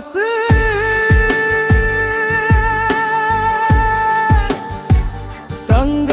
அவள் மனசு தங்க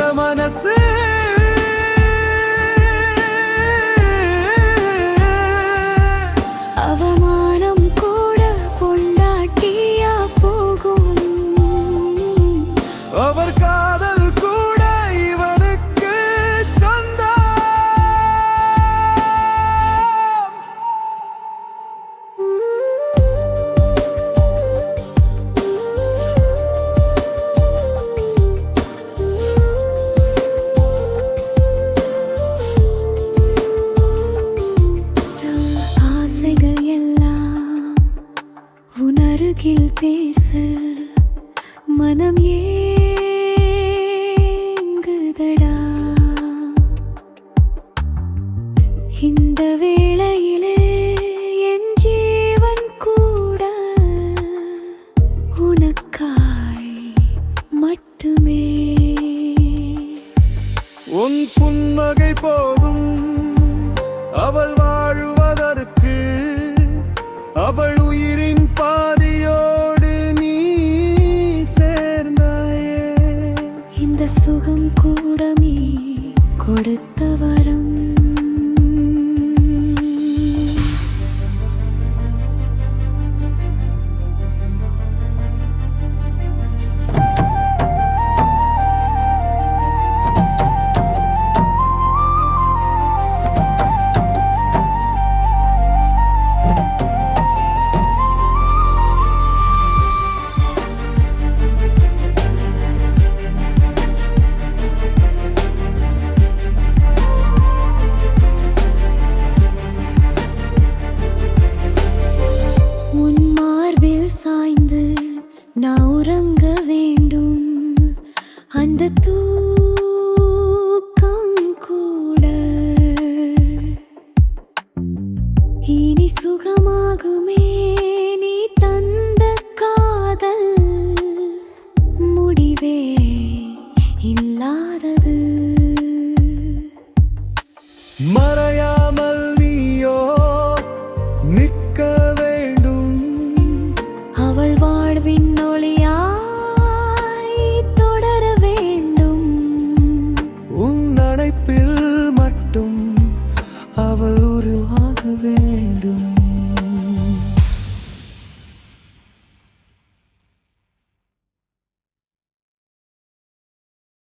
பேசு மனம் ஏங்குதடா. இந்த வேளையிலே என் ஜீவன் கூட உனக்காய் மட்டுமே. உன் புன்னகை போதும் அவள் வாழுவதற்கு அவள் ル உறங்க வேண்டும். அந்த தூக்கம் கூட. இனி சுகமாகுமே நீ தந்த காதல். முடிவே இல்லாதது. ம